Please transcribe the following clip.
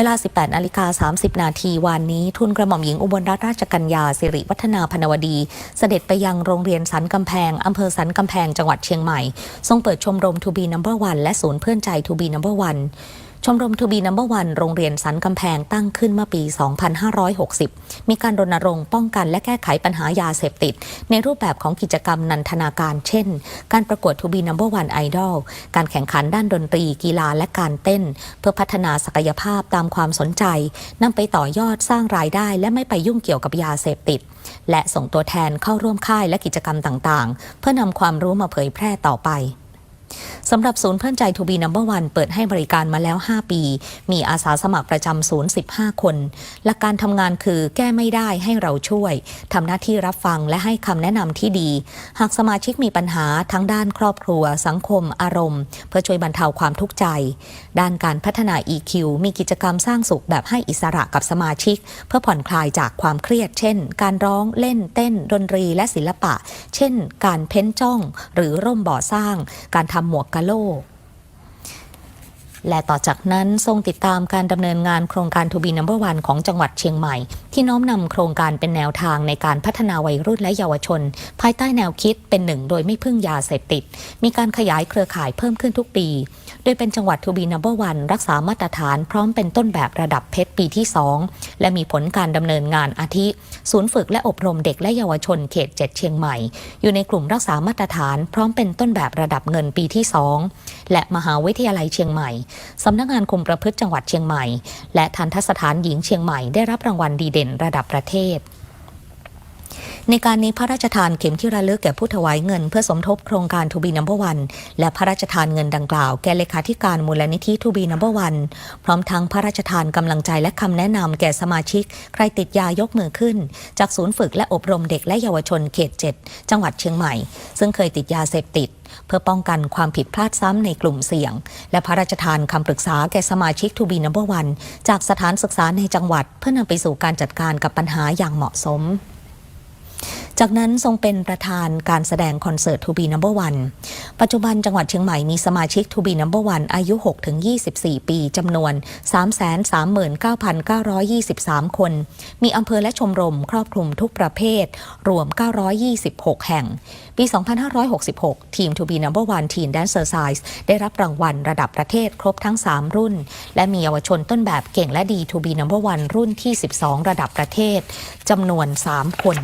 เวลา 18นาฬิกา30 นาทีวันนี้ ทุนกระหม่อมหญิงอุบลรัตนราชกัญญาสิริวัฒนาพนวดี เสด็จไปยังโรงเรียนสันกำแพงอำเภอสันกำแพงจังหวัดเชียงใหม่ ทรงเปิดชมรมทูบีนัมเบอร์วันและศูนย์เพื่อนใจทูบีนัมเบอร์วัน มรมทูบีนัมเบอร์วันโรงเรียนสันกำแพงตั้งขึ้นเมื่อปี 2560 มีการรณรงค์ป้องกันและแก้ไขปัญหายาเสพติด ในรูปแบบของกิจกรรมนันทนาการ เช่น การประกวดทูบีนัมเบอร์วันไอดอล การแข่งขันด้านดนตรี กีฬาและการเต้น เพื่อพัฒนาศักยภาพตามความสนใจนำไปต่อยอดสร้างรายได้ และไม่ไปยุ่งเกี่ยวกับยาเสพติด และส่งตัวแทนเข้าร่วมค่ายและกิจกรรมต่างๆ เพื่อนำความรู้มาเผยแพร่ต่อไป สำหรับศูนย์เพื่อนใจทูบีนัมเบอร์วันเปิดให้บริการมาแล้ว 5 ปี มีอาสาสมัครประจำศูนย์ 15 คน หลักการทำงานคือแก้ไม่ได้ให้เราช่วย ทำหน้าที่รับฟังและให้คำแนะนำที่ดี หากสมาชิกมีปัญหาทั้งด้านครอบครัว สังคม อารมณ์ เพื่อช่วยบรรเทาความทุกข์ใจ ด้านการพัฒนา EQ มีกิจกรรมสร้างสุขแบบให้อิสระกับสมาชิก เพื่อผ่อนคลายจากความเครียด เช่น การร้องเล่น เต้น ดนตรี และศิลปะ เช่น การเพ้นจ้อง หรือร่มบ่อสร้าง การทำหมวกกะโหลก และต่อจากนั้นทรงติดตามการดำเนินงานโครงการทูบีนัมเบอร์วันของจังหวัดเชียงใหม่ที่น้อมนำโครงการเป็นแนวทางในการพัฒนาวัยรุ่นและเยาวชน ภายใต้แนวคิดเป็นหนึ่งโดยไม่พึ่งยาเสพติด มีการขยายเครือข่ายเพิ่มขึ้นทุกปี โดยเป็นจังหวัดทูบีนัมเบอร์วันรักษามาตรฐานพร้อมเป็นต้นแบบระดับเพชรปีที่ 2 และมีผลการดำเนินงานอาทิ ศูนย์ฝึกและอบรมเด็กและเยาวชนเขต 7 เชียงใหม่ อยู่ในกลุ่มรักษามาตรฐาน พร้อมเป็นต้นแบบระดับเงินปีที่ 2 และมหาวิทยาลัยเชียงใหม่สำนักงานคุมประพฤติจังหวัดเชียงใหม่ และทันทสถานหญิงเชียงใหม่ได้รับรางวัลดีเด่นระดับประเทศ ในการนี้พระราชทานเข็มที่ระลึกแก่ผู้ถวายเงิน เพื่อสมทบโครงการทูบีนัมเบอร์วันและพระราชทานเงินดังกล่าวแก่เลขาธิการมูลนิธิทูบีนัมเบอร์วันพร้อมทั้งพระราชทานกำลังใจและคำแนะนำแก่สมาชิก ใครติดยายกมือขึ้น จากศูนย์ฝึกและอบรมเด็กและเยาวชนเขต 7 จังหวัดเชียงใหม่ ซึ่งเคยติดยาเสพติด เพื่อป้องกันความผิดพลาดซ้ำในกลุ่มเสี่ยง และพระราชทานคำปรึกษาแก่สมาชิกทูบีนัมเบอร์วันจากสถานศึกษาในจังหวัด เพื่อนำไปสู่การจัดการกับปัญหาอย่างเหมาะสม จากนั้นทรงเป็นประธานการแสดงคอนเสิร์ตทูบีนัมเบอร์วันปัจจุบันจังหวัดเชียงใหม่มีสมาชิกทูบีนัมเบอร์วันอายุ 6-24 ปีจำนวน 339,923 คน มีอำเภอและชมรมครอบคลุมทุกประเภท รวม 926 แห่ง ปี 2566 ทีมทูบีนัมเบอร์วันทีมแดนเซอร์ไซส์ได้รับรางวัลระดับประเทศครบทั้ง 3 รุ่น และมีเยาวชนต้นแบบเก่งและดีทูบีนัมเบอร์วันรุ่นที่ 12 ระดับประเทศจำนวน 3 คน